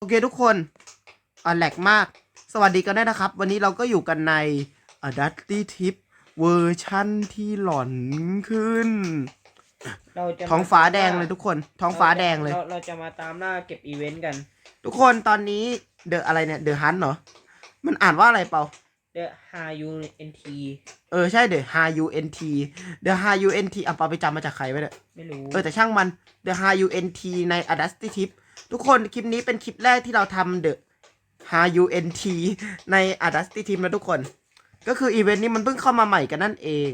โอเคทุกคนอ่าแหลกมาก สวัสดีกันด้วยนะครับ วันนี้เราก็อยู่กันใน a d u s t y Tip เวอร์ชั่นที่หลอนขึ้น เราจะท้องฟ้าแดงเลยทุกคน ท้องฟ้าแดงเลยราเราจะมาตามล่าเก็บอีเวนต์กัน ทุกคนตอนนี้เดอะอะไรเนี่ยเดอะฮันเหรอ มันอ่านว่าอะไรเปล่า The H U N T เออใช่เดอะ H U N T The H U N T อะเปาไปจำมาจากใครไว้เนี่ยไม่รู้ เออแต่ช่างมัน The H U N T ใน a d u s t y Tip ทุกคนคลิปนี้เป็นคลิปแรกที่เราทำ The H U N T ใน a d u s t y Tip นะทุกคน ก็คืออีเวนต์นี้มันเพิ่งเข้ามาใหม่กันนั่นเอง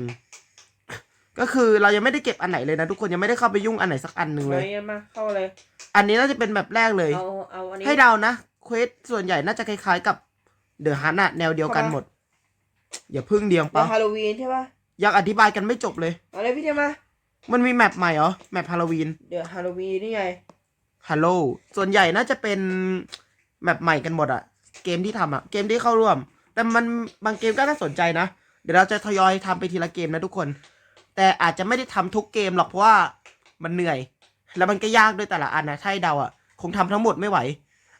ก็คือเรายังไม่ได้เก็บอันไหนเลยนะทุกคนยังไม่ได้เข้าไปยุ่งอันไหนสักอันหนึ่งเลยเลยมาเข้าเลย อันนี้น่าจะเป็นแบบแรกเลย เอาเอาอันนี้ให้เดานะเควสส่วนใหญ่น่าจะคล้ายๆกับเดอะฮันอะแนวเดียวกันหมด อย่าพึ่งเดียงเดี๋ยวปะฮาโลวีนใช่ป่ะยังอธิบายกันไม่จบเลย เอาเลยพี่เดียมามันมีแมปใหม่เหรอแมปฮาโลวีน เดี๋ยวฮาโลวีนนี่ไง ฮัลโหลส่วนใหญ่น่าจะเป็นแมปใหม่กันหมดอะเกมที่ทำอะเกมที่เข้าร่วม แต่มันบางเกมก็น่าสนใจนะ เดี๋ยวเราจะทยอยทำไปทีละเกมนะทุกคน แต่อาจจะไม่ได้ทำทุกเกมหรอกเพราะว่ามันเหนื่อย แล้วมันก็ยากด้วยแต่ละอันนะถ้าให้เดาอะคงทำทั้งหมดไม่ไหว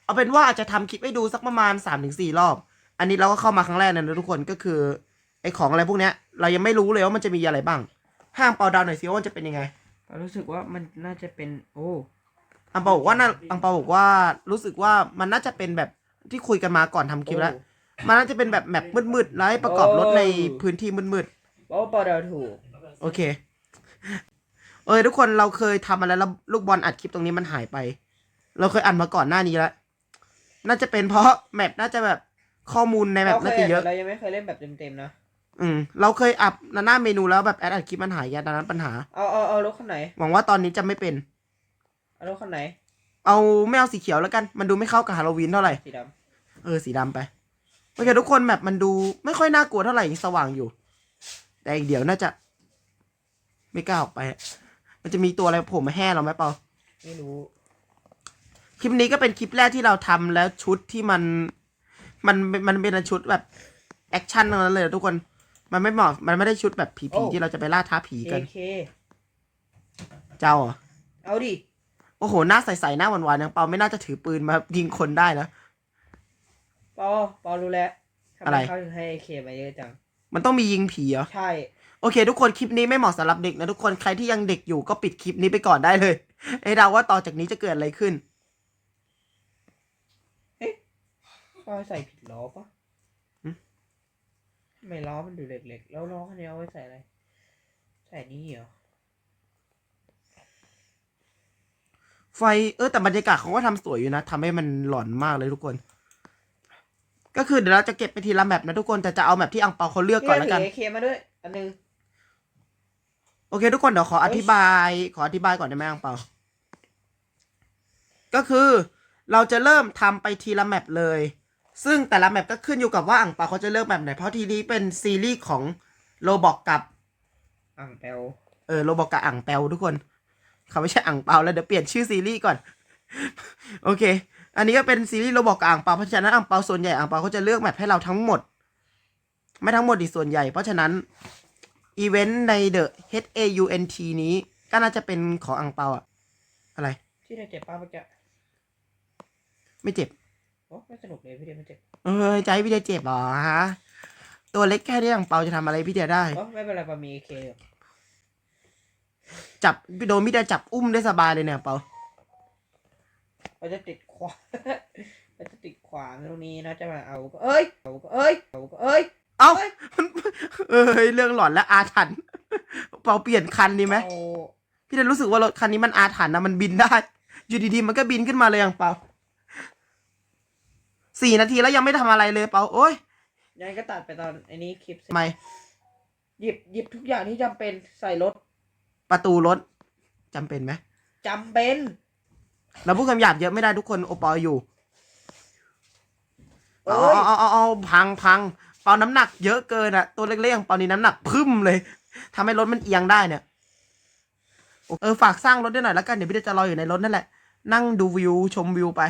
เอาเป็นว่าอาจจะทำคลิปให้ดูสักประมาณ3าถึงสรอบ อันนี้เราก็เข้ามาครั้งแรกนะทุกคนก็คือไอของอะไรพวกเนี้ยเรายังไม่รู้เลยว่ามันจะมีอะไรบ้าง ห้างเปาดาวหน่อยสิว่ามันจะเป็นยังไงเรารู้สึกว่ามันน่าจะเป็นโอ้ อังเปาบอกว่าน่าอังเปาบอกว่ารู้สึกว่ามันน่าจะเป็นแบบที่คุยกันมาก่อนทำคลิปแล้ว มันน่าจะเป็นแบบแมปมืดๆแล้วให้ประกอบรถในพื้นที่มืดบอกว่าปอเดาถูก ๆ โอเค เออทุกคนเราเคยทำมาแล้วแล้วลูกบอลอัดคลิปตรงนี้มันหายไป เราเคยอัดมาก่อนหน้านี้แล้ว น่าจะเป็นเพราะแมปน่าจะแบบข้อมูลในแมปเราเคน่ายจะเยอะ เรายังไม่เคยเล่นแบบเต็มๆนะ อืมเราเคยอัพหน้าเมนูแล้วแบบแอดอัดคลิปมันหายยาดังนั้นปัญหา เอาเอาเอารถคันไหน หวังว่าตอนนี้จะไม่เป็น เอารถคันไหน เอาไม่เอาสีเขียวแล้วกัน มันดูไม่เข้ากับฮาโลวีนเท่าไหร่ สีดเออสีดำไปโอเคทุกคนแบบมันดูไม่ค่อยน่ากลัวเท่าไหร่ยังสว่างอยู่ แต่อีกเดี๋ยวน่าจะ ไม่กล้าออกไปอะมันจะมีตัวอะไรโผล่มาแห่เราไหมเปล่าำไม่รู้ คลิปนี้ก็เป็นคลิปแรกที่เราทำแล้วชุดที่มัน มันมันเป็นชุดแบบแอคชั่นทั้งนั้นเลยอะทุกคนมันไม่เหมาะมันไม่ได้ชุดแบบผีๆที่เราจะไปล่าท้าผีกัน AK เจ้าเหรอเอาดิ โอ้โห หน้าใสๆ หน้าหวานๆอย่างเปาไม่น่าจะถือปืนมายิงคนได้นะ ปอปอรู้แล้วทำอะไมไรเขาถึงให้ AK มาเยอะจัง มันต้องมียิงผีเหรอ ใช่ โอเค ทุกคนคลิปนี้ไม่เหมาะสำหรับเด็กนะทุกคน ใครที่ยังเด็กอยู่ก็ปิดคลิปนี้ไปก่อนได้เลยไอ้เราว่าต่อจากนี้จะเกิดอะไรขึ้น ปอใส่ผิดล้อปะหึ ทำไมล้อมันดูเล็กๆ แล้วล้อคันนี้เอาไว้ใส่อะไร ใส่นี่เหรอ ไฟเออแต่บรรยากาศเขาก็ทำสวยอยู่นะทำให้มันหลอนมากเลยทุกคน ก็คือเดี๋ยวเราจะเก็บไปทีละแมปนะทุกคนแต่จะเอาแมปที่อังเปาเขาเลือกก่อนแล้วกันพี่ถื AK มาด้วย อันหนึง โอเค ทุกคนเดี๋ยวขออธิบาย ขออธิบายก่อนได้ไหมอังเปา ก็คือเราจะเริ่มทำไปทีละแมปเลย ซึ่งแต่ละแมปก็ขึ้นอยู่กับว่าอังเปาเขาจะเลือกแบบไหน เพราะทีนี้เป็นซีรีส์ของโรบอกกับ อ่างแปวเออโรบอกกับอ่างเปาทุกคน เขาไม่ใช่อ่างเปาแล้วเดี๋ยวเปลี่ยนชื่อซีรีส์ก่อน โอเค อันนี้ก็เป็นซีรีส์โรบอกกับอ่างเปาเพราะฉะนั้นอ่างเปาส่วนใหญ่อ่างเปาเขาจะเลือกแมปให้เราทั้งหมด ไม่ทั้งหมดดิส่วนใหญ่ เพราะฉะนั้นอีเวนต์ใน The H A U N T นี้ก็น่าจะเป็นของอ่างเปาอะอะไร ที่เราเจ็บป้าเมื่อกี้ไม่เจ็บโอ้ไม่สนุกเลยพี่เดียไม่เจ็บเออใจพี่เดียเจ็บเหรอฮะตัวเล็กแค่นี้อ่างเปาจะทำอะไรพี่เดียได้ โอ้ไม่เป็นไรปามี AK อยู่ จับโดนพี่เดียจับอุ้มได้สบายเลยเนี่ยอ่างเปาเราจะติดขวางเราจะติดขวางตรงนี้นะจะมาเอาก็เอ้ยเอาก็เอ้ยเอาก็เอ้ยเอ้าเอ้ยเอ้ยเรื่องหลอนและอาถรรพ์เปาเปลี่ยนคันดีไหมเอาพี่เดนรู้สึกว่ารถคันนี้มันอาถรรพ์นะมันบินได้ อยู่ดีๆมันก็บินขึ้นมาเลยอย่างเปาสี่นาทีแล้วยังไม่ทำอะไรเลยเปาโอ้ยยังไงก็ตัดไปตอนไอ้นี้คลิปเสร็จทำไมหยิบหยิบทุกอย่างที่จำเป็นใส่รถ ประตูรถจำเป็นไหม จำเป็น เราพูดคำหยาบเยอะไม่ได้ทุกคนโอปออยู่เอ้เอาย เอาเอาเอาพังพังเปาน้ำหนักเยอะเกินอะตัวเล็กๆอย่างเปานี่น้ำหนักพึ่มเลยทำให้รถมันเอียงได้เนี่ย เออฝากสร้างรถด้วยหน่อยแล้วกันเดี๋ยวพี่เดนจะรออยู่ในรถนั่นแหละ นั่งดูวิวชมวิวไป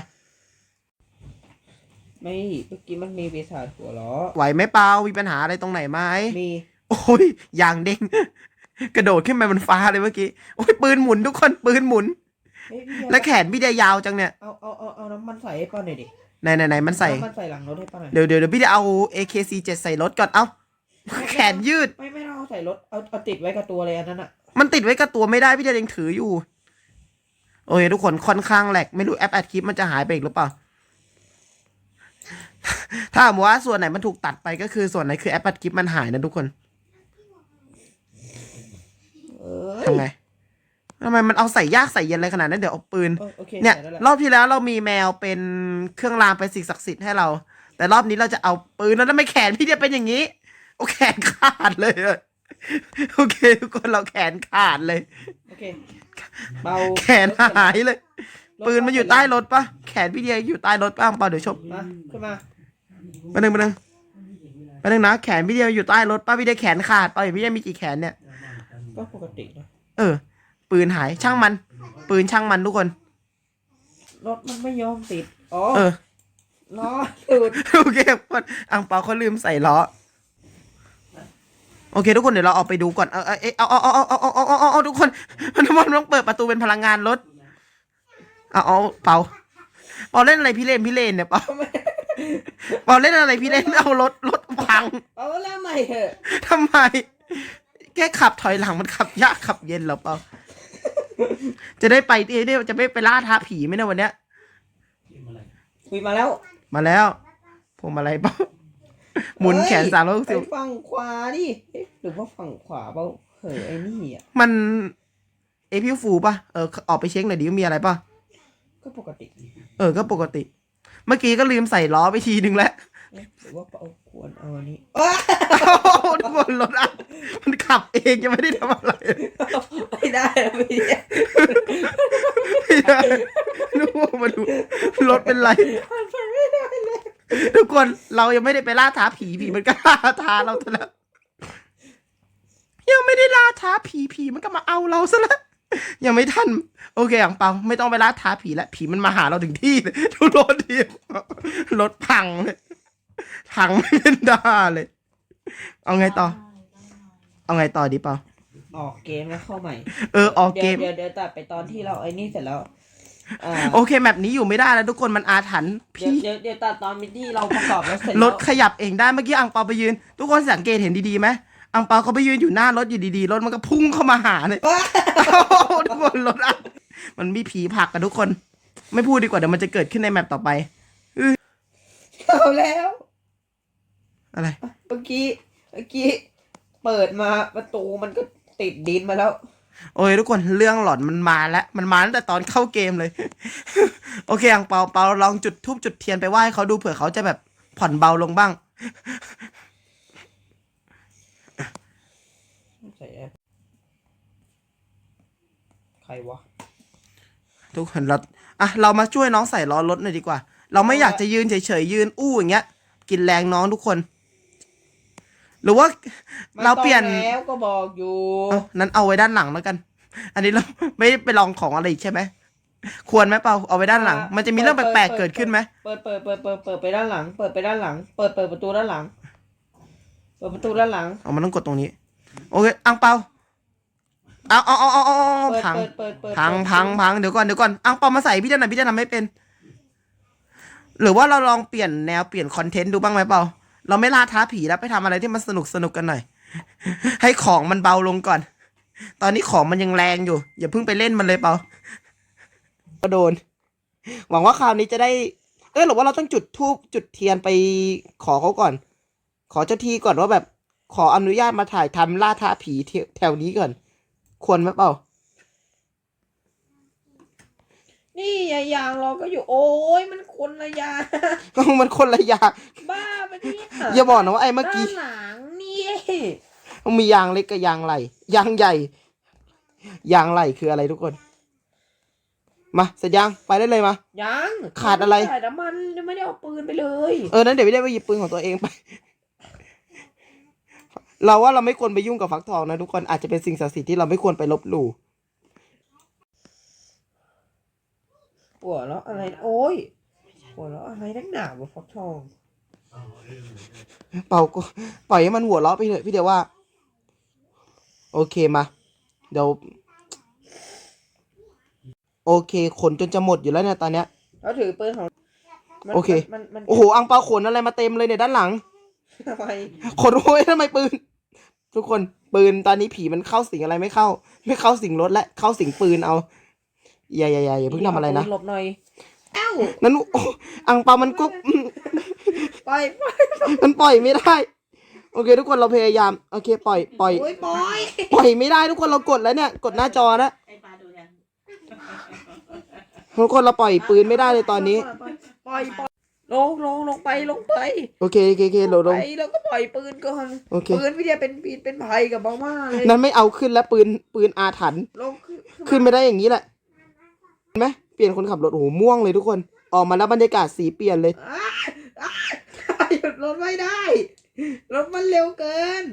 ไม่ เมื่อกี้มันมีปีศาจหัวล้อไหวไหมเปามีปัญหาอะไรตรงไหนไหมมี โอ้ยอย่างเด้ง กระโดดขึ้นไปบนฟ้าเลยเมื่อกี้โอ้ยปืนหมุนทุกคนปืนหมุน เฮ้ยพี่เดียและแขนพี่เดียยาวจังเนี่ยเอาเอาเอาเอาน้ำมันใส่ให้ป้าหน่อยดิไหนไหนไหนมันใส่น้ำมันใส่หลังรถให้ป้าหน่อย เดี๋ยวเดี๋ยวเดี๋ยวพี่เดียเอา AKC7 ใส่รถก่อนเอ้าแขนยืด ไม่ไม่ต้องเอาใส่รถเอาเอาติดไว้กับตัวเลยอันนั้นอะมันติดไว้กับตัวไม่ได้พี่เดียยังถืออยู่ โอเคทุกคนค่อนข้างแหลกไม่รู้แอปอัดคลิปมันจะหายไปอีกหรือเปล่า ถ้าสมมติว่าส่วนไหนมันถูกตัดไปก็คือส่วนไหนคือแอปอัดคลิปมันหายนะทุกคนเอ้ย ทำไงทำไมมันเอาใส่ยากใส่เย็นอะไรขนาดนั้นเดี๋ยวเอาปืนเออโอเคเนี่ย ใส่แล้วแหละรอบที่แล้วเรามีแมวเป็นเครื่องรางเป็นสิ่งศักดิ์สิทธิ์ให้เรา แต่รอบนี้เราจะเอาปืนแล้วทำไมแขนพี่เดียเป็นอย่างนี้ โอ้แขนขาดเลยอะโอเคทุกคนเราแขนขาดเลย โอเค เบาแขนหายเลย ปืนมันอยู่ใต้รถปะแขนพี่เดียอยู่ใต้รถป้างเปล่าเดี๋ยวชมมาขึ้นมา มาหนึ่งมาหนึ่งมาหนึ่งนะแขนพี่เดียอยู่ใต้รถป้าพี่เดียแขนขาดเปล่าพี่เดียมีกี่แขนเนี่ย ก็ปกตินะเออ ปืนหายช่างมัน ปืนช่างมันทุกคน รถมันไม่ยอมติดอ๋อเออล้อหลุดโอเคทุกคนอังเปาเขาลืมใส่ล้อโอเค ทุกคนเดี๋ยวเราออกไปดูก่อน เอาเอาเอาเอาเอาเอาเอาเอาเอาเอาเอาทุกคนมันมันต้องเปิดประตูเป็นพลังงานรถเอาเอาเปาเปาเล่นอะไรพี่เล่นพี่เล่นเนี่ยเปาเปาเล่นอะไรพี่เล่นเอารถรถพัง เอาแล้วใหม่เถอะทำไม แค่ขับถอยหลังมันขับยากขับเย็นเหรอเปาจะได้ไปที่นี่จะไม่ไปล่าท้าผีไหมเนี่ยวันเนี้ย คุยมาแล้วมาแล้วผมอะไรเปาหมุนแขนสามร้อยหกสิบไปฝั่งขวาดิเอ๊ะหรือว่าฝั่งขวาเปล่าเฮ้ยไอ้นี่อะ มันเอพิวฟูป่ะ เออ ออกไปเช็คหน่อยดิว่ามีอะไรป่ะ ก็ปกติเออ ก็ปกติ เมื่อกี้ก็ลืมใส่ล้อไปทีนึงแล้ว เอ๊ะหรือว่าเอาค วรเอาอันนี้อ้าทุกคนรถอะมันขับเองยังไม่ได้ทำอะไรไม่ได้ไม่ได้ไม่ได้นึกว่ามาดูรถเป็นไรมันไปไม่ได้เลยทุกคนเรายังไม่ได้ไปล่าท้าผีผีมันก็ล่าท้าเราซะแล้วยังไม่ได้ล่าท้าผีผีมันก็มาเอาเราซะแล้วยังไม่ทัน โอเคอ่างเปาไม่ต้องไปล่าท้าผีแล้วผีมันมาหาเราถึงที่เลยดูรถดิรถพังเลย พังไม่เป็นดาเลย เอาไงต่อ เอาไงต่อดีเปล่าออกเกมแล้วเข้าใหม่ เออออกเดี๋เกยวมเดี๋ยวเดี๋ยวตัดไปตอนที่เราไอ้นี่เสร็จแล้วอ่าโอเคแมปนี้อยู่ไม่ได้แล้วทุกคนมันอาถรรพ์เดี๋ยวพี่เดี๋ยวเดี๋ยวตัดตอนที่เราประกอบแล้วเสร็จรแล้วถขยับเองได้เมื่อกี้อังเปาไปยืน ทุกคนสังเกตเห็นดีๆไหมอังเปาเขาไปยืนอยู่หน้ารถอยู่ดีๆรถมันก็พุ่งเข้ามาหาเลยว้าทุกคนรถอะมันมีผีผลักกันทุกคน ไม่พูดดีกว่าเดี๋ยวมันจะเกิดขึ้นในแมปต่อไป เอาแล้ว อะไร เมื่อกี้ เมื่อกี้ เปิดมาประตูมันก็ติดดินมาแล้ว โอ้ยทุกคนเรื่องหลอนมันมาแล้วมันมาตั้งแต่ตอนเข้าเกมเลย โอเคอังเปาเปาลองจุดทูบจุดเทียนไปไหว้เขาดูเผื่อเขาจะแบบผ่อนเบาลงบ้างใส่แอปใครวะ ทุกคนเราอะเรามาช่วยน้องใส่ล้อรถหน่อยดีกว่า เราไม่อยากจะยืนเฉยๆยืนอู้อย่างเงี้ย กินแรงน้องทุกคน หรือว่าเราเปลี่ยนไม่ต้องแล้วก็บอกอยู่เอานั้นเอาไว้ด้านหลังแล้วกัน อันนี้เราไม่ได้ไปลองของอะไรอีกใช่ไหมควรไหมเปาเอาไว้ด้านหลัง มันจะมีเรื่องแปลกๆเกิดขึ้นไหมเปิดเปิดเปิดเปิดเปิดไปด้านหลัง เปิดไปด้านหลัง เปิดเปิดประตูด้านหลัง เปิดประตูด้านหลัง เอามันต้องกดตรงนี้ โอเคอังเปาเอาเอาเอาเอาเอาเอาเปิดพังเปิดเปิดเปิดพังเปิดพังพังเดี๋ยวก่อนเดี๋ยวก่อนอังเปามาใส่พี่เจนหน่อยพี่เจนทำไม่เป็น หรือว่าเราลองเปลี่ยนแนวเปลี่ยนคอนเทนต์ดูบ้างไหมเปล่า เราไม่ล่าท้าผีแล้วไปทำอะไรที่มันสนุกสนุกกันหน่อย ให้ของมันเบาลงก่อน ตอนนี้ของมันยังแรงอยู่ อย่าเพิ่งไปเล่นมันเลยเปล่าก็โดน หวังว่าคราวนี้จะได้ เออหรือว่าเราต้องจุดทูบจุดเทียนไปขอเขาก่อน ขอเจ้าที่ก่อนว่าแบบขออนุญาตมาถ่ายทำล่าท้าผีแถวแถวนี้ก่อน ควรไหมเปล่า นี่ยายางเราก็อยู่โอ้ยมันคนละยางก็มันคนละอย่างบ้าปะเนี่ยอย่าบอกนะว่าไอ้เมื่อกี้ด้านหลังนี่มันมียางเล็กกับยางไหลยางใหญ่ ยางไหลคืออะไรทุกคน มาเสร็จยังไปได้เลยมา ยังขาดอะไรใส่น้ำมันยังไม่ได้เอาปืนไปเลยเออนั้นเดี๋ยวไม่ได้ไปหยิบปืนของตัวเองไป เราว่าเราไม่ควรไปยุ่งกับฟักทองนะทุกคนอาจจะเป็นสิ่งศักดิ์สิทธิ์ที่เราไม่ควรไปลบหลู่ หัวเราะอะไรนะโอ้ยหัวเราะอะไรนักหนาวะฟักทอง เป่าก็ปล่อยให้มันหัวเราะไปเถอะพี่เดียวว่า โอเคมา เดี๋ยว โอเค ขนจนจะหมดอยู่แล้วเนี่ยตอนเนี้ยแล้วถือปืนของมันโอเค มันมันโอ้โห อังเปาขนอะไรมาเต็มเลยเนี่ยด้านหลัง ทำไมขนโอ้ยทำไมปืน ทุกคนปืนตอนนี้ผีมันเข้าสิงอะไรไม่เข้า ไม่เข้าสิงรถและเข้าสิงปืนเอา อย่าอย่าอย่าอย่าเพิ่งทำอะไรนะ หลบหน่อย เอ้านั้นโอ้อังเปามันก็ ปล่อยปล่อยมันปล่อยไม่ได้ โอเค ทุกคนเราพยายาม โอเค ปล่อย ปล่อย โอ้ยปล่อยปล่อยไม่ได้ทุกคนเรากดแล้วเนี่ย กดหน้าจอนะไอ้ปลาดูยังทุกคนเราปล่อยปืนไม่ได้เลยตอนนี้ ปล่อยปล่อยปล่อยลงลงลงไปลงไปโอเคโอเคโอเคเราลง ไปแล้วก็ปล่อยปืนก่อนโอเค ปืนพี่เดียเป็นปีเป็นภัยกับบ้ามากเลยนั้นไม่เอาขึ้นแล้วปืนปืนอาถรรพ์ลงขึ้นขึ้นไม่ได้อย่างนี้แหละ เห็นไหมเปลี่ยนคนขับรถโอ้โหม่วงเลยทุกคน ออกมาแล้วบรรยากาศสีเปลี่ยนเลย อ้าอ้าหยุดรถไม่ได้ รถมันเร็วเกิน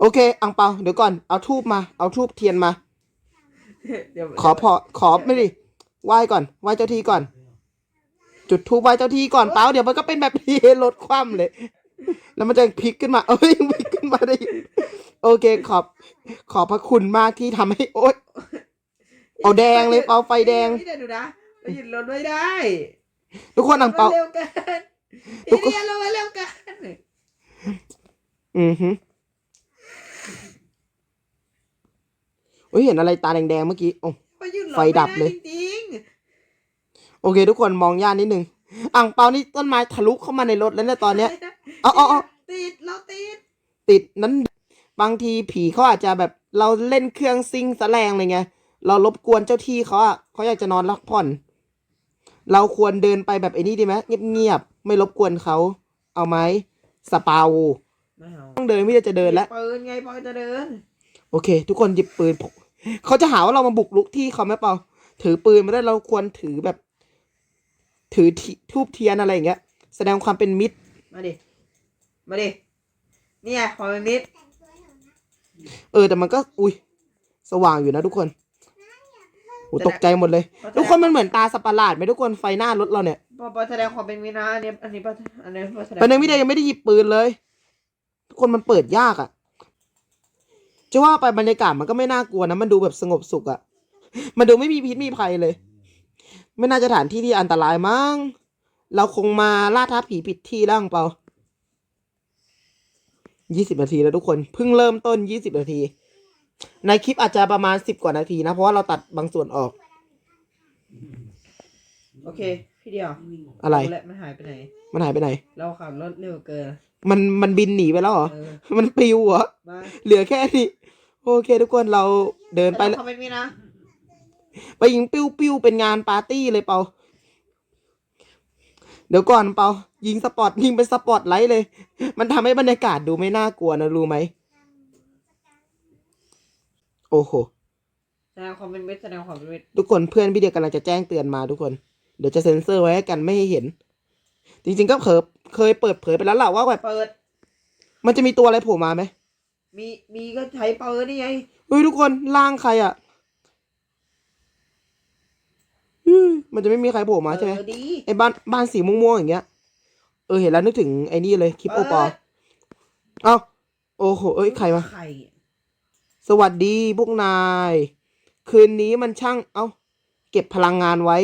โอเคอังเปาเดี๋ยวก่อนเอาทูบมาเอาทูบเทียนมา เดี๋ยวขอพอขอไม่ดิไหว้ก่อนไหว้เจ้าที่ก่อน จุดทูบไหว้เจ้าที่ก่อนเปล่าเดี๋ยวมันก็เป็นแบบนี้รถคว่ำเลย แล้วมันจะพลิกขึ้นมา เอ้ยพลิกขึ้นมาได้อีกโอเคขอบขอบพระคุณมากที่ทำให้โอ๊ย เอาแดงเลยเปาไฟแดงพี่เดียดูนะเราหยุดรถไม่ได้ ทุกคนอังเปารถมันเร็วเกินทุพี่กคนเดียรถมันเร็วเกินอือฮึโอ้ยเห็นอะไรตาแดงๆเมื่อกี้โอ้มันหยุดรถไฟดับเลยม่ไจริงโอเค ทุกคนมองย่านนิดนึงอ่างเปานี่ต้นไม้ทะลุเข้ามาในรถแล้วเนี่ยตอนๆเนี้ยเอาเอาเอาติดเราติดติดนั้นบางทีผีเขาอาจจะแบบเราเล่นเครื่องซิ่งแสแรงอะไรเงี้ย เรารบกวนเจ้าที่เขาอะเขาอยากจะนอนพักผ่อน เราควรเดินไปแบบไอ้นี่ดีไหมเงียบๆไม่รบกวนเขาเอาไหมสปาวไม่เอาต้องเดินไม่ได้จะเดินแล้วปืนไงปอยจะเดิน โอเค ทุกคนหยิบปืนพกเขาจะหาว่าเรามาบุกลุกที่เขาไหมเปล่าถือปืนมาได้เราควรถือแบบ ถือทิทูบเทียนอะไรอย่างเงี้ย แสดงความเป็นมิตร มาดิ มาดิ เนี่ยคอมมิตร เออแต่มันก็ อุ้ยสว่างอยู่นะทุกคน โอ้ตกใจหมดเลย ทุกคนมันเหมือนตาสับประหลาดไหมทุกคนไฟหน้ารถเราเนี่ยปอปอแสดงความเป็นมิตรนะอันนี้อันนี้ปออันนี้ปอแสดงตอนนี้วิเดียยังไม่ได้หยิบปืนเลย ทุกคนมันเปิดยากอะ่ะจะว่าไปบรรยากาศมันก็ไม่น่ากลัวนะ มันดูแบบสงบสุขอะ่ะ มันดูไม่มีพิษมีภัยเลย ไม่น่าจะฐานที่ที่อันตรายมั้ง เราคงมาล่าท้าผีผิดที่แล้วอังเปายี่สิบนาทีแล้วทุกคน เพิ่งเริ่มต้นยี่สิบนาที ในคลิปอาจจะประมาณสิบกว่านาทีนะ เพราะว่าเราตัดบางส่วนออก โอเค พี่เดียวอะไรแหละมันหายไปไหน มันหายไปไหน เราขับรถเร็วเกินมันมันบินหนีไปแล้วเหรอ เออมันปลิวเหรอ มาเหลือแค่นี้ โอเคทุกคนเราเดินแสไปดงแล้วความเป็นมิตรนะไปยิงปิ้วปิ้วเป็นงานปาร์ตี้เลยเปา เดี๋ยวก่อนเปายิงสปอตยิงเป็นสปอตไลท์เลย มันทำให้บรรยากาศดูไม่น่ากลัวนะรู้ไหม โอ้โหแสดงความเป็นมิตรแสดงความเป็นมิตรทุกคนเพื่อนพี่เดียกำลังจะแจ้งเตือนมาทุกคน เดี๋ยวจะเซ็นเซอร์ไว้ให้กันไม่ให้เห็น จริงๆก็เคยเคยเปิดเผยไปแล้วแหละว่าแบบเปิด มันจะมีตัวอะไรโผล่มาไหมมีมีก็ใช้เปิดนี่ไงเฮ้ยทุกคนล่างใครอะ่ะอื้อมันจะไม่มีใครโผล่มาใช่ไหมเออดีไอ้บ้านบ้านสีม่วงๆอย่างเงี้ย เออเห็นแล้วนึกถึงไอ้นี่เลยคลิปโอปอเปิดเอ้าโอ้โห เอ้ยใครมาไข่ สวัสดีพวกนาย คืนนี้มันช่าง เอ้า เก็บพลังงานไว้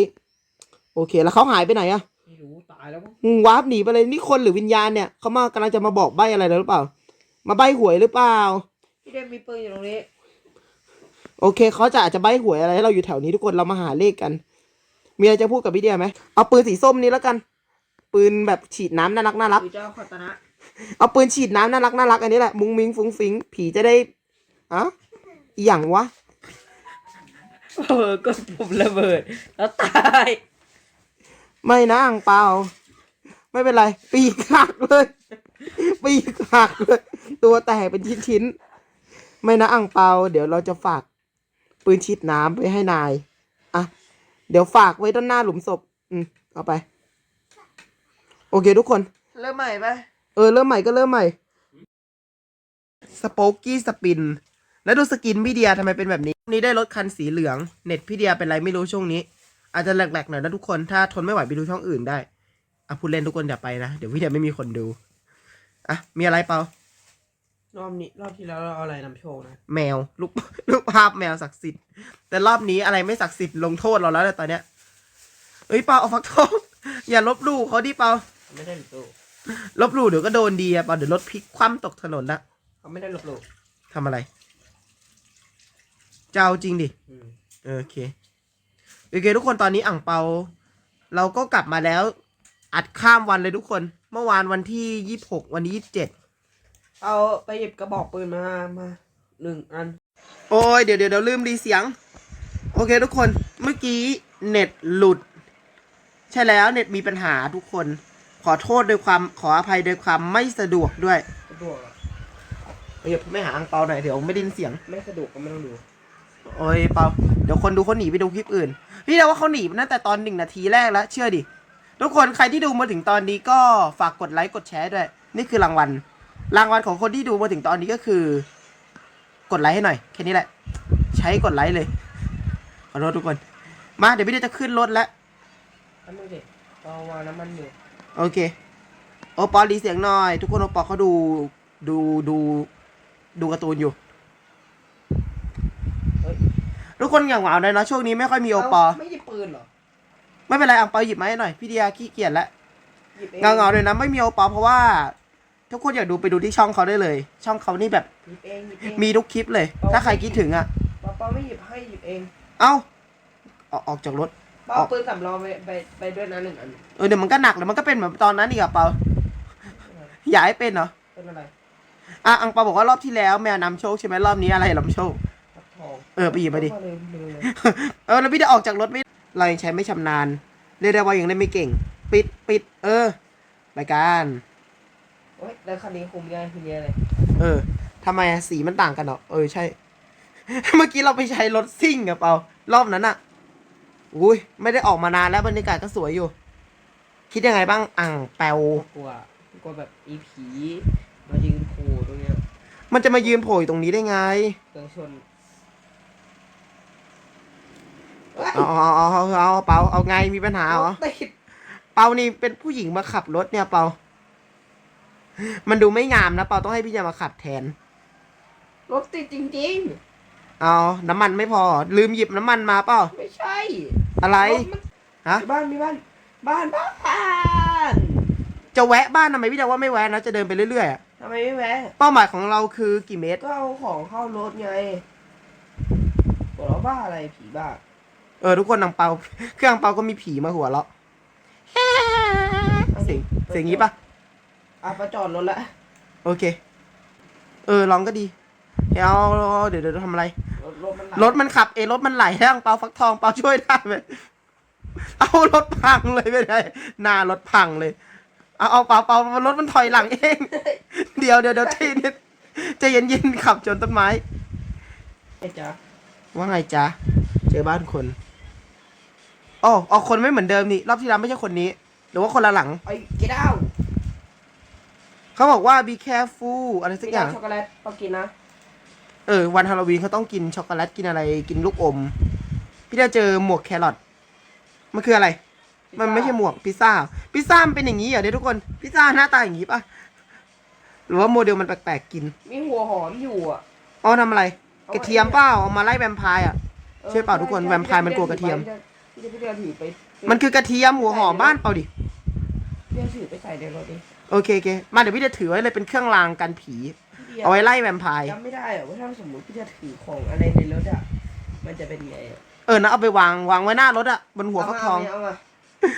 โอเค แล้วเขาหายไปไหนอะไม่รู้ตายแล้วมั้งอืมวาร์ปหนีไปเลยนี่คนหรือวิญญาณเนี่ยเขามากำลังจะมาบอกใบอะไรแล้วหรือเปล่า มาใบหวยหรือเปล่า พี่เดียวมีปืนอยู่ตรงนี้โอเคเขาจะอาจจะใบหวยอะไรให้เราอยู่แถวนี้ทุกคนเรามาหาเลขกัน มีอะไรจะพูดกับพี่เดียไหมเอาปืนสีส้มนี้แล้วกัน ปืนแบบฉีดน้ำน่ารักน่ารักหรือเจ้าคอตนะเอาปืนฉีดน้ำน่ารักน่ารักอันนี้แหละมุงมิงฟุ้งฟิงผีจะได้ อะอหย่างวะ เออกดปุ่มระเบิด แล้วตาย ไม่นะอ่างเปล่า ไม่เป็นไร ปีกหักเลย ปีกหักเลย ตัวแตกเป็นชิ้นๆ ไม่นะอ่างเปา เดี๋ยวเราจะฝาก ปืนฉีดน้ำไว้ให้นาย อะ เดี๋ยวฝากไว้ด้านหน้าหลุมศพ อืม เอาไป โอเคทุกคน เริ่มใหม่ปะเออ เริ่มใหม่ก็เริ่มใหม่ สโปกกี้สปิน แล้วดูสกินพี่เดียทำไมเป็นแบบนี้นี่ได้รถคันสีเหลือง เน็ตพี่เดียเป็นไรไม่รู้ช่วงนี้ อาจจะแหลกๆหน่อยนะทุกคน ถ้าทนไม่ไหวไปดูช่องอื่นได้อะพูดเล่นทุกคนอย่าไปนะ เดี๋ยวพี่เดียไม่มีคนดู อะ มีอะไรเปล่ารอบนี้รอบที่แล้วเราเอาอะไรนำโชคนะ แมวลูกลูกภาพแมวศักดิ์สิทธิ์ แต่รอบนี้อะไรไม่ศักดิ์สิทธิ์ลงโทษเราแล้วเนี่ยตอนเนี้ยเอ้ยเปาเอาฟักทอง อย่าลบหลู่เขาดิเปาเขาไม่ได้ลบหลู่ลบหลู่เดี๋ยวก็โดนดีอะเปาเดี๋ยวรถพลิกคว่ำตกถนนละเขาไม่ได้ลบหลู่ทำอะไร จะเอาจริงดิอืมเออโอเคโอเค ทุกคนตอนนี้อ่างเปา เราก็กลับมาแล้ว อัดข้ามวันเลยทุกคน เมื่อวานวันที่ยี่หกวันนี้ยี่สิบเจ็ดเอาไปหยิบกระบอกปืนมามาหนึ่งอัน โอ้ยเดี๋ยวเดี๋ยวเดี๋ยวลืมรีเสียง โอเคทุกคนเมื่อกี้เน็ตหลุด ใช่แล้วเน็ตมีปัญหาทุกคน ขอโทษโดยความขออภัยโดยความไม่สะดวกด้วยสะดวกอะเดี๋ยวไม่หาอ่างเปาหน่อยเดี๋ยวไม่ได้ยินเสียง ไม่สะดวกก็ไม่ต้องดู โอ้ยเปาเดี๋ยวคนดูเขาหนีไปดูคลิปอื่น พี่เราว่าเขาหนีตั้งแต่ตอนหนึ่งนาทีแรกแล้ว เชื่อดิ ทุกคนใครที่ดูมาถึงตอนนี้ก็ฝากกดไลค์กดแชร์ด้วย นี่คือรางวัล รางวัลของคนที่ดูมาถึงตอนนี้ก็คือ กดไลค์ให้หน่อยแค่นี้แหละ ใช้กดไลค์เลย ขอโทษทุกคน มาเดี๋ยวพี่เดยวจะขึ้นรถแล้วทำมือเด็กเอาวางน้ำมันอยู่โอเค โอปอลดีเสียงหน่อย ทุกคนโอปอลเขาดูดูดูดูการ์ตูนอยู่เฮ้ย ทุกคนอย่างเหงาเลยนะช่วงนี้ไม่ค่อยมีโอปอลไม่หยิบปืนเหรอ ไม่เป็นไรอังเปาหยิบมาให้หน่อยพี่เดียขี้เกียจแล้วหยิบเองเงาเงาๆเลยนะไม่มีโอปอลเพราะว่า ทุกคนอยากดูไปดูที่ช่องเขาได้เลย ช่องเขานี่แบบหยิบเองหยิบเองมีทุกคลิปเลย ถ้าใครคิดถึงอะป้าป้าไม่หยิบให้หยิบเองเอ้าออกออกจากรถป้าเอา ปืนสำรองไปไปไปด้วยนะหนึ่งอันเออเดี๋ยวมันก็หนักแล้วมันก็เป็นแบบตอนนั้นอีกอะเปาอยากให้เป็นเหรอเป็นอะไรอะอังเปาบอกว่ารอบที่แล้วแมวนำโชคใช่ไหมรอบนี้อะไรนำโชคฟักทอง เออไปหยิบมาดิ เอเลยเลยเลยเออแล้วพี่ได้ออกจากรถไม่เรายังใช้ไม่ชำนาญ เรียกได้ว่ายังเล่นไม่เก่ง ปิดปิด เออไปกันโอ้ยแล้วคันนี้คุมง่ายทีเดียวเลยเออทำไมอะสีมันต่างกันเหรอเออใช่ เมื่อกี้เราไปใช้รถซิ่งอะเปารอบนั้นอะอุ้ยไม่ได้ออกมานานแล้วบรรยากาศก็สวยอยู่ คิดยังไงบ้างอ่างแปวกลัวกลัวแบบอีผีมายืนโผล่ตรงเนี้ยมันจะมายืนโผล่อยู่ตรงนี้ได้ไง เครื่องชน เอาเอาเอาเอาเอาเปาเอาไงมีปัญหาเหรอ ติดเปานี่เป็นผู้หญิงมาขับรถเนี่ยเปา มันดูไม่งามนะเปาต้องให้พี่ยามาขับแทน รถติดจริง เอาน้ำมันไม่พอ ลืมหยิบน้ำมันมาเปล่าๆ ไม่ใช่อะไร รถมันฮะมีบ้านมีบ้าน บ้านบ้านจะแวะบ้านทำไมพี่ยาว่าไม่แวะนะจะเดินไปเรื่อยๆอะทำไมไม่แวะเป้าหมายของเราคือกี่เมตร ก็เอาของเข้ารถไงหัวเราะบ้าอะไรผีบ้า เออทุกคนอังเปาเครื่องอังเปาก็มีผีมาหัวเราะเสียงเสียงงี้ปะอะไปจอดรถละโอเค เออลองก็ดีเดี๋ยวเอาเดี๋ยวเดี๋ยวทำอะไร รถรถมันไหลรถมันขับเองรถมันไหลแล้วอังเปาฟักทองเปาช่วยได้ไหมเอารถพังเลยไม่ได้หน้ารถพังเลย เอาเอาเปาเปารถมันถอยหลังเอง เดี๋ยวเดี๋ยวเดี๋ยวทีนิดใจเย็นๆขับจนต้นไม้ไอ้จ๊ะว่าไงจ๊ะเจอบ้านคน อ๋ออ๋อคนไม่เหมือนเดิมนี่รอบที่แล้วไม่ใช่คนนี้ หรือว่าคนละหลัง ไอ้เกดาวเขาบอกว่า be careful อะไรสักพี่อดาย่าวงช็อกโกแลตต้องกินนะ เออ วันฮาโลวีนเขาต้องกินช็อกโกแลตกินอะไรกินลูกอม พี่ได้เจอหมวกแครอทมันคืออะไรมันไม่ใช่หมวกพิซซ่าพิซซ่ามันเป็นอย่างนี้เหรอเนี่ยทุกคนพิซซ่าหน้าตาอย่างนี้ปะหรือว่าโมเดลมันแปลกๆกินมีหัวหอมอยู่อะอ๋อทำอะไรเอากระเทียมเปล่าเอามาไล่แวมไพร์อะใช่เปล่าทุกคนใช่แวมไพร์มันกลัวกระเทียม พี่จะพี่จะถือไปมันคือกระเทียมหัวหอมบ้านเปล่าดิพี่จะถือไปใส่ในรถดิโอเคโอเคมาเดี๋ยวพี่จะถือไว้เลยเป็นเครื่องรางกันผี พี่จะเอาไว้ไล่แวมไพร์จำไม่ได้อะว่าถ้าสมมติพี่จะถือของอะไรในรถอะ มันจะเป็นไงอะเออนะเอาไปวางวางไว้หน้ารถอะบนหัวฟักทอง เอามา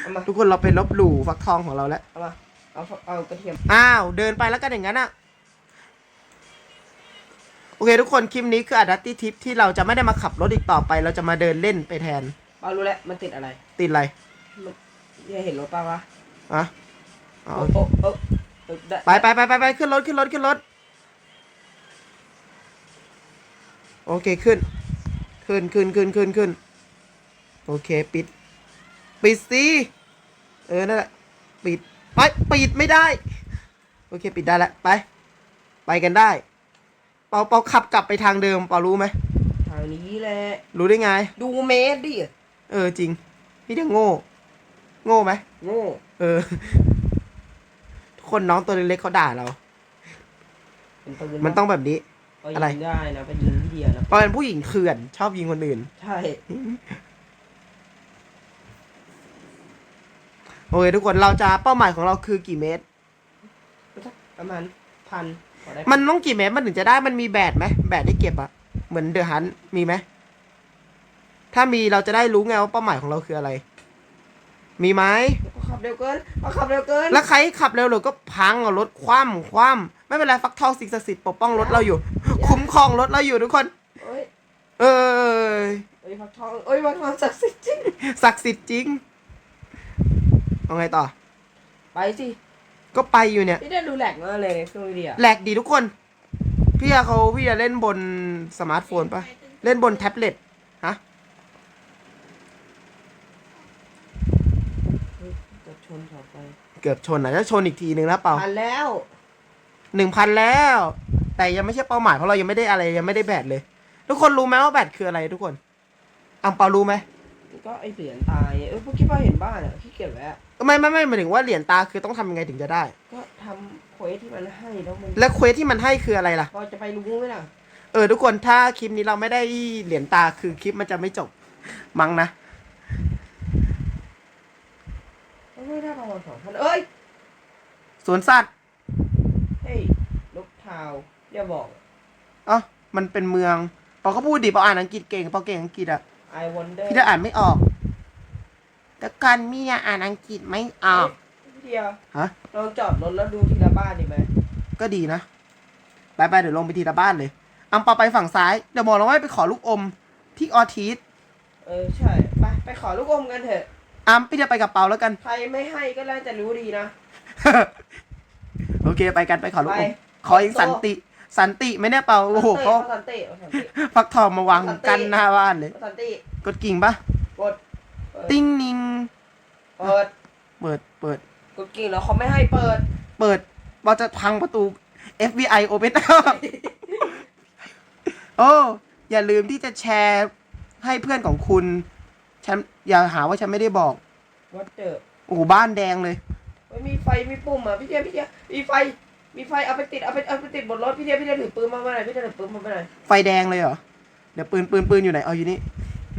เอามา ทุกคนเราไปลบหลู่ฟักทองของเราแล้ว เอามา เอาเอาเอากระเทียม อ้าวเดินไปแล้วกันอย่างนั้นอะโอเค ทุกคนคลิปนี้คืออัดตี้ทิปที่เราจะไม่ได้มาขับรถอีกต่อไป เราจะมาเดินเล่นไปแทน เอารู้แล้วมันติดอะไรติดอะไรมันพี่เห็นรถป่าวะอะอ๋อโอ้โอ้โอ้เออด้ไปไปไปไปไปขึ้นรถขึ้นรถขึ้นรถ โอเคขึ้น ขึ้นขึ้นขึ้นขึ้นขึ้นโอเคปิด ปิดสิเออนั่นแหละปิดไปปิดไม่ได้ โอเคปิดได้แล้วไป ไปกันได้ เปาเปาขับกลับไปทางเดิมเปารู้ไหมทางนี้แหละรู้ได้ไง ดูเมตรดิ เออจริง พี่เดียโง่ โง่ไหม โง่ เออคนน้องตัวเล็กๆเขาด่าเรา เป็นปืนมันต้องแบบนี้ก็อะไร ยิงได้นะเป็นยิงที่เดียวนะเพราะเป็นผู้หญิงเขื่อน ชอบยิงคนอื่น ใช่ โอเคทุกคนเราจะเป้าหมายของเราคือกี่เมตร ประมาณพันขอได้ มันต้องกี่เมตรมันถึงจะได้มันมีแบตไหมแบตให้เก็บอะเหมือนเดอะฮันมีไหม ถ้ามีเราจะได้รู้ไงว่าเป้าหมายของเราคืออะไร มีไหมก็ขับเร็วเกินมาขับเร็วเกิน แล้วใครขับเร็วหรือก็พังเอารถคว่ำคว่ำไม่เป็นไรฟักทองสิ่งศักดิ์สิทธิ์ปกป้องรถเราอยู่ คุ้มครองรถเราอยู่ทุกคนเอ้ยเออเอ้ยฟักทองเอ้ยฟักทองศักดิ์สิทธิ์จริงศักดิ์สิทธิ์จริงเอาไงต่อ ไปสิก็ไปอยู่เนี่ยพี่ได้ดูแหลกมากเลยในเครื่องวิดีโอแหลกดีทุกคน พี่อะเขาพี่จะเล่นบนสมาร์ทโฟนปะเล่นบนแท็บเล็ตฮะ จะช นต่อไปเกือบชนอะจะชนอีกทีหนึ่งแล้วเปล่าพันแล้วหนึ่งพันแล้ว แต่ยังไม่ใช่เป้าหมายเพราะเรายังไม่ได้อะไรยังไม่ได้แบตเลย ทุกคนรู้ไหมว่าแบตคืออะไรทุกคนอังเปารู้ไหมก็ไอเหรียญตายเออพวกคิดว่าเห็นบ้านอะขี้เกียจแล้วไม่ไม่ไม่หมายถึงว่าเหรียญตาคือต้องทำยังไงถึงจะได้ ก็ทำเควสที่มันให้แล้วมันและเควสที่มันให้คืออะไรล่ะ พอจะไปรู้ไหมล่ะ เออทุกคนถ้าคลิปนี้เราไม่ได้เหรียญตาคือคลิปมันจะไม่จบมั้งนะ ไม่ได้ประมาณสองพันเอ้ยสวนสัตว์เฮ้ยนกทาวอย่าบอกอ๋อมันเป็นเมืองพอเขาพูดดิพออ่านอังกฤษเก่งพอเก่งอังกฤษอะ I wonder พี่จะอ่านไม่ออก แต่กันมีอะอ่านอังกฤษไม่ออกพี่เดียวฮะลองจอดรถแล้วดูทีละบ้านดีไหมก็ดีนะ ไปไปเดี๋ยวลงไปทีละบ้านเลยอังเปาไปฝั่งซ้าย เดี๋ยวบอกเราว่าไปขอลูกอมที่ออทิสเออใช่ ไป ไปขอลูกอมกันเถอะ อัมพี่จะไปกับเปาแล้วกัน ใครไม่ให้ก็น่าจะรู้ดีนะ โอเคไปกันไปขอลูกอมไป ขออีกสันติ สันติไหมเนี่ยเปาโอ้โหเขาสันติสันติ ฟักทองมาวางกันหน้าบ้านเลยสันติกดกิ่งปะกดเปิดติ้งนิงเปิดเปิดเปิด กดกิ่งแล้วเขาไม่ให้เปิดเปิดเราจะพังประตู FBI Open โอ้ อย่าลืมที่จะแชร์ให้เพื่อนของคุณฉัน อย่าหาว่าฉันไม่ได้บอก วัดเจอโอ้โหบ้านแดงเลยไม่มีไฟมีปุ่มอะพี่เดียวพี่เดียวมีไฟมีไฟเอาไปติดเอาไปเอาไปติดบนรถพี่เดียวพี่เดียวถือปืนมาเมื่อไหร่พี่เดียวถือปืนมาเมื่อไหร่ไฟแดงเลยเหรอ เดี๋ยวปืนปืนปืนอยู่ไหน เอาอยู่นี่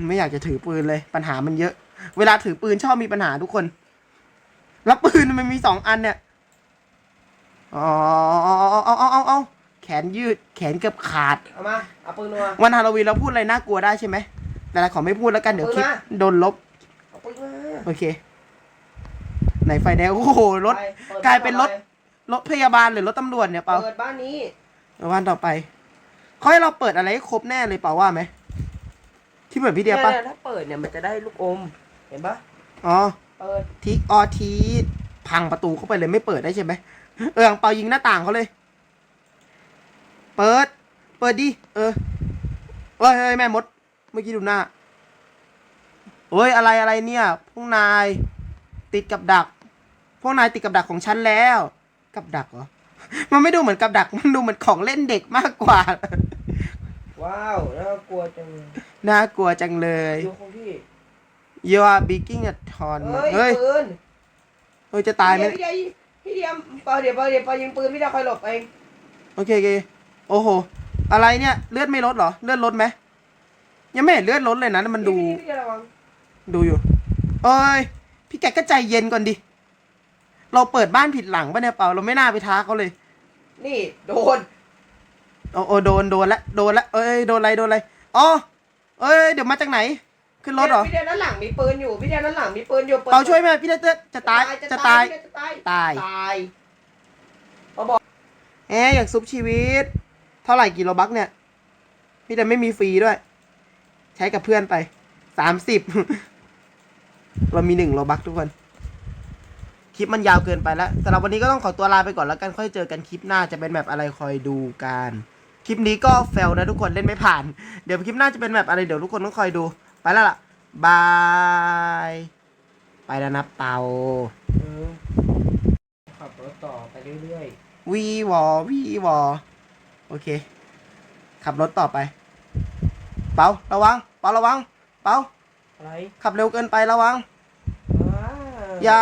ไม่อยากจะถือปืนเลย ปัญหามันเยอะ เวลาถือปืนชอบมีปัญหาทุกคน แล้วปืนมันมีสองอันเนี่ย อ๋อเอาเอาเอาเอาเอาแขนยืด แขนเกือบขาด เอามาเอาปืนมาวันฮาโลวีนเราพูดอะไรน่ากลัวได้ใช่ไหม แต่เราขอไม่พูดแล้วกันเดี๋ยวคลิปเอามาโดนลบ เอาปืนมาโอเค ไหนไฟแดงโอ้โหรถ ไปปิดกลายเป็นรถ รถพยาบาลหรือรถตำรวจเนี่ยเปล่าเปิดบ้านนี้ วันต่อไปเขาให้เราเปิดอะไรให้ครบแน่เลยเปล่าว่าไหมที่เหมือนพี่เดียปะนี่ถ้าเปิดเนี่ยมันจะได้ลูกอม เห็นปะอ๋อ เปิดทิกออทีพังประตูเข้าไปเลยไม่เปิดได้ใช่ไหมเอออังเปายิงหน้าต่างเขาเลย เปิด เปิดดิเออเฮ้ยเฮ้ยแม่มด เมื่อกี้ดูหน้าเฮ้ยอะไรอะไรเนี่ย พวกนายติดกับดัก พวกนายติดกับดักของฉันแล้ว กับดักเหรอ มันไม่ดูเหมือนกับดัก มันดูเหมือนของเล่นเด็กมากกว่า ว้าวน่ากลัวจังเลยน่ากลัวจังเลย ดูของพี่ you are beginning a ton เฮ้ยเฮ้ยปืนเฮ้ยจะตายไหมพี่เดียวพี่เดียวเปาเดี๋ยวเปาเดี๋ยวเปายิงปืนพี่เดียวคอยหลบเองโอเคโอเคโอ้โห อะไรเนี่ย เลือดไม่ลดเหรอ เลือดลดไหม ยังไม่เห็นเลือดลดเลยนะมันดู พี่พี่เดียวระวังดูอยู่ เอ้ย พี่แกก็ใจเย็นก่อนดิ เราเปิดบ้านผิดหลังปะเนี่ยเปล่า เราไม่น่าไปท้าเขาเลย นี่โดน โอ้โอ้โดน โดนละ โดนละ เอ้ย โดนอะไร โดนอะไร อ๋อ เอ้ย เดี๋ยวมาจากไหน ขึ้นรถเหรอ พี่เดียวด้านหลังมีปืนอยู่พี่เดียวด้านหลังมีปืนอยู่เปาช่วยไหมพี่เต้จะจะตาย จะตาย จะตายตาย ตายแหมอยากซุปชีวิต เท่าไหร่กิโลบักเนี่ย พี่แต่ไม่มีฟรีด้วย ใช้กับเพื่อนไปสามสิบเรามีหนึ่งโลบักทุกคน คลิปมันยาวเกินไปแล้วสำหรับวันนี้ก็ต้องขอตัวลาไปก่อนแล้วกันค่อยเจอกันคลิปหน้าจะเป็นแบบอะไรคอยดูกันคลิปนี้ก็เฟลนะทุกคนเล่นไม่ผ่าน เดี๋ยวคลิปหน้าจะเป็นแบบอะไรเดี๋ยวทุกคนต้องคอยดู ไปแล้วล่ะบายไปแล้วนะเปาเออขับรถต่อไปเรื่อยวีวอวีวอโอเค ขับรถต่อไป เปาระวังเปาระวัง เปาๆอะไรขับเร็วเกินไประวัง ว้าว อย่า